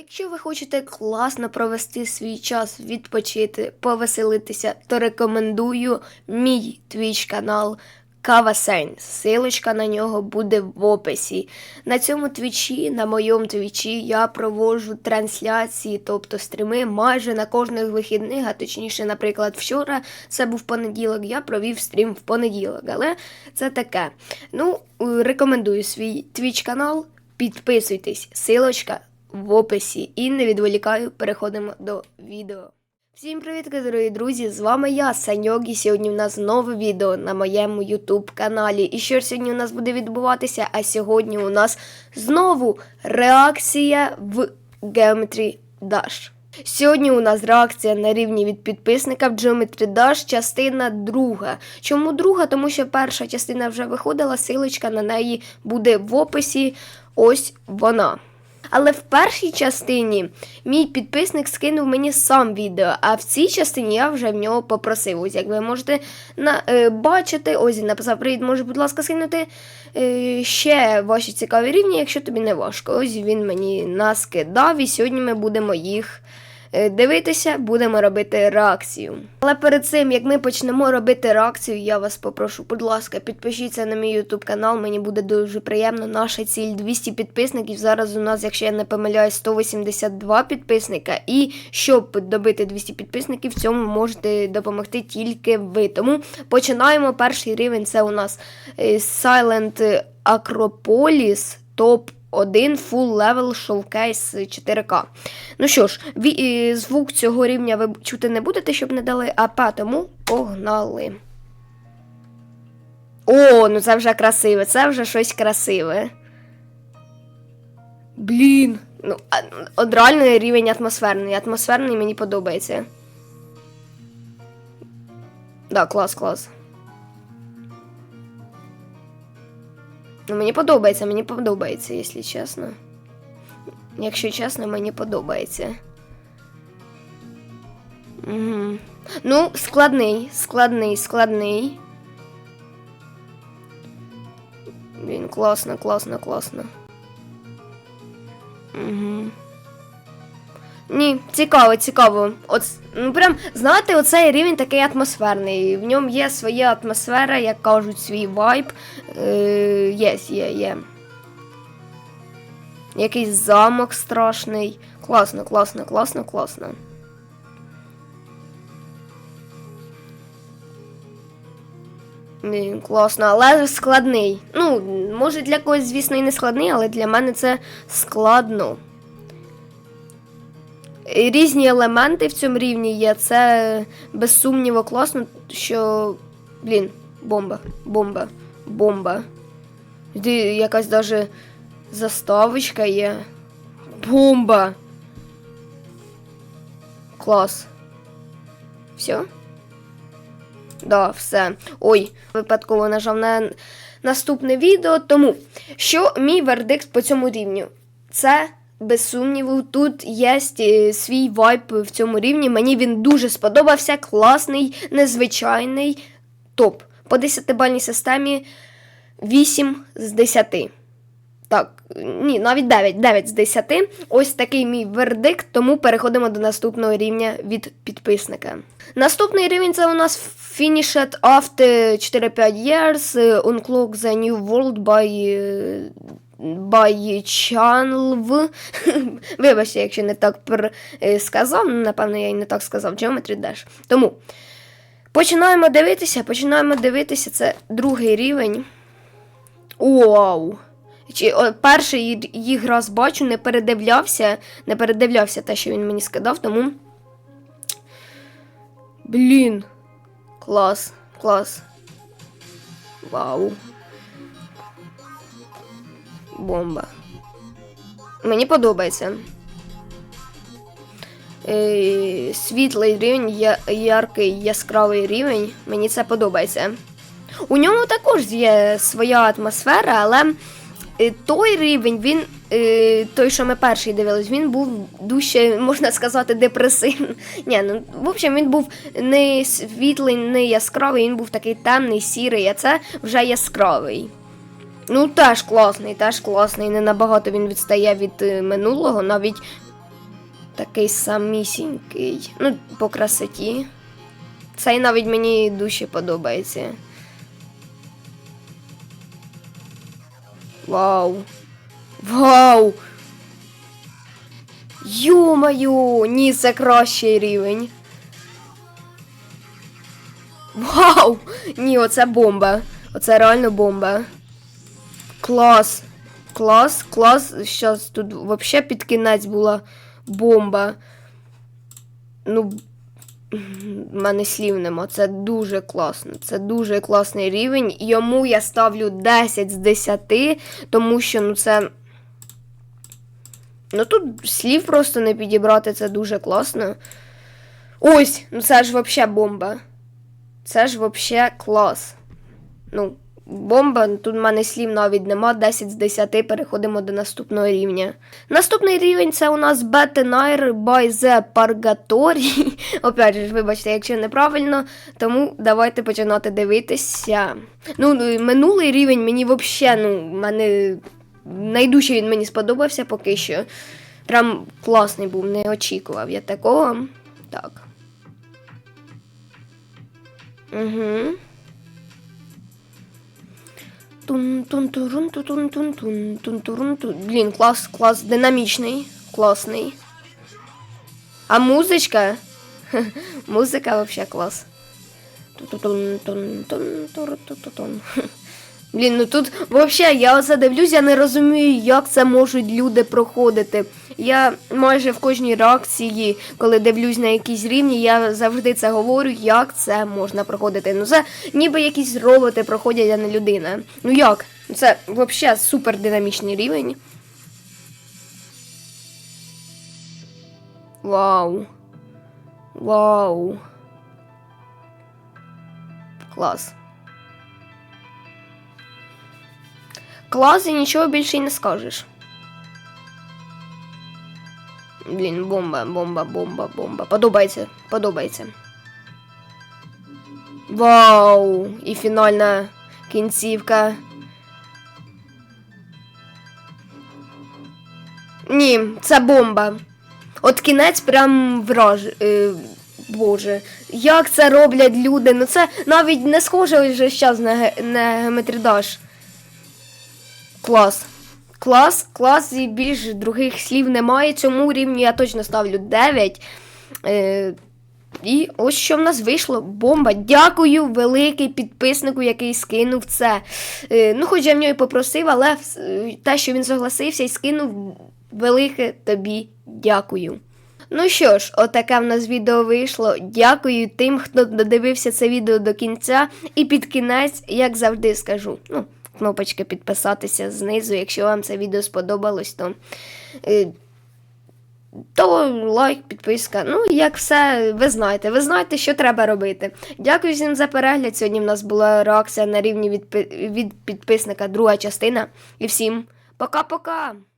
Якщо ви хочете класно провести свій час, відпочити, повеселитися, то рекомендую мій твіч канал Кава Сейн. Силочка на нього буде в описі. На цьому твічі, на моєму твічі, я проводжу трансляції, тобто стріми майже на кожних вихідних, а точніше, наприклад, вчора це був понеділок, я провів стрім в понеділок, але це таке. Ну, е, рекомендую свій твіч канал. Підписуйтесь, силочка в описі. І не відволікаю, переходимо до відео. Всім привіт, дорогі друзі! З вами я, Саньок, і сьогодні в нас нове відео на моєму YouTube каналі. І що сьогодні у нас буде відбуватися? А сьогодні у нас знову реакція в Geometry Dash. Сьогодні у нас реакція на рівні від підписника в Geometry Dash, частина друга. Чому друга? Тому що перша частина вже виходила, силочка на неї буде в описі. Ось вона. Але в першій частині мій підписник скинув мені сам відео, а в цій частині я вже в нього попросив. Ось як ви можете на, е, бачити, ось він написав привіт, може, будь ласка, скинути е, ще ваші цікаві рівні, якщо тобі не важко. Ось він мені наскидав, і сьогодні ми будемо їх дивитися, будемо робити реакцію. Але перед цим, як ми почнемо робити реакцію, я вас попрошу, будь ласка, підпишіться на мій YouTube канал. Мені буде дуже приємно. Наша ціль 200 підписників. Зараз у нас, якщо я не помиляюсь, 182 підписника. І щоб добити 200 підписників, в цьому можете допомогти тільки ви. Тому починаємо. Перший рівень це у нас е, Silent Acropolis топ 1 Full Level Showcase 4K. Ну що ж, е, звук цього рівня ви чути не будете, щоб не дали АП, тому погнали. О, ну це вже красиве, це вже щось красиве. Блін. Ну, а, от реально рівень атмосферний. Атмосферний мені подобається. Да, клас, клас. Ну, мені подобається, мені подобається, якщо чесно. Якщо чесно, мені подобається. Угу. Ну, складний, складний, складний. Блін, класно, класно, класно. Угу. Ні, цікаво, цікаво. От, ну прям, знаєте, оцей рівень такий атмосферний. В ньому є своя атмосфера, як кажуть, свій вайб. Е, є, є, є. Якийсь замок страшний. Класно, класно, класно, класно. Блін, класно, але складний. Ну, може для когось, звісно, і не складний, але для мене це складно. Різні елементи в цьому рівні є. Це без сумніву класно, що. Блін, бомба, бомба, бомба. Якась даже заставочка є. Бомба. Клас. Все? Да, все. Ой, випадково нажав на наступне відео. Тому що мій вердикт по цьому рівню? Це без сумніву, тут є е, свій вайб в цьому рівні. Мені він дуже сподобався. Класний, незвичайний топ. По 10-бальній системі 8 з 10. Так, ні, навіть 9, 9 з 10. Ось такий мій вердикт, тому переходимо до наступного рівня від підписника. Наступний рівень це у нас Finished After 4-5 Years, е, Unclock the New World by, by Вибачте, якщо не так е, сказав, ну, напевно, я і не так сказав, Geometry Dash. Тому починаємо дивитися, починаємо дивитися, це другий рівень. Вау! Чи, о, перший їх раз бачу, не передивлявся, не передивлявся те, що він мені скидав, тому. Блін. Клас, клас. Вау. Бомба. Мені подобається. Е, світлий рівень, яркий, яскравий рівень. Мені це подобається. У ньому також є своя атмосфера, але е, той рівень, він, е, той, що ми перший дивились, він був дуже, можна сказати, депресивний. Ні, ну, в общем, він був не світлий, не яскравий, він був такий темний, сірий, а це вже яскравий. Ну, теж класний, теж класний. Не набагато він відстає від е, минулого, навіть такий самісінький. Ну, по красоті. Цей навіть мені душі подобається. Вау. Вау! Йо-моє! Ні, це кращий рівень. Вау! Ні, оце бомба. Оце реально бомба. Клас. Клас, клас. Щас тут взагалі під кінець була бомба. Ну, в мене слів нема. Це дуже класно. Це дуже класний рівень. Йому я ставлю 10 з 10, тому що ну це. Ну тут слів просто не підібрати, це дуже класно. Ось, ну це ж взагалі бомба. Це ж взагалі клас. Ну, бомба, тут в мене слів навіть нема. 10 з 10 переходимо до наступного рівня. Наступний рівень це у нас by the Purgatory. Опять же, вибачте, якщо неправильно, тому давайте починати дивитися. Ну, ну, минулий рівень мені взагалі, ну, мене найдужче він мені сподобався поки що. Прям класний був, не очікував я такого. Так. Угу. Блін, клас, клас, динамічний, класний. А музичка? Музика вообще клас. Блін, ну тут вообще я оце дивлюсь, я не розумію, як це можуть люди проходити. Я майже в кожній реакції, коли дивлюсь на якісь рівні, я завжди це говорю, як це можна проходити. Ну це ніби якісь роботи проходять, а не людина. Ну як? Це взагалі супер динамічний рівень. Вау. Вау. Клас. Клас і нічого більше й не скажеш. Блін, бомба, бомба, бомба, бомба. Подобається, подобається. Вау! І фінальна кінцівка. Ні, це бомба. От кінець прям враж. Е, Боже, як це роблять люди? Ну це навіть не схоже вже зараз на, на геометридаш. Клас. Клас, клас, і більш других слів немає. Цьому рівню я точно ставлю 9. Е, і ось що в нас вийшло. Бомба. Дякую великий підписнику, який скинув це. Е, ну, хоч я в нього і попросив, але те, що він согласився і скинув, велике тобі дякую. Ну що ж, отаке в нас відео вийшло. Дякую тим, хто додивився це відео до кінця. І під кінець, як завжди, скажу. Ну, кнопочка підписатися знизу. Якщо вам це відео сподобалось, то. е, то лайк, підписка. Ну, як все, ви знаєте, ви знаєте, що треба робити. Дякую всім за перегляд. Сьогодні в нас була реакція на рівні від, від підписника, друга частина. І всім пока-пока!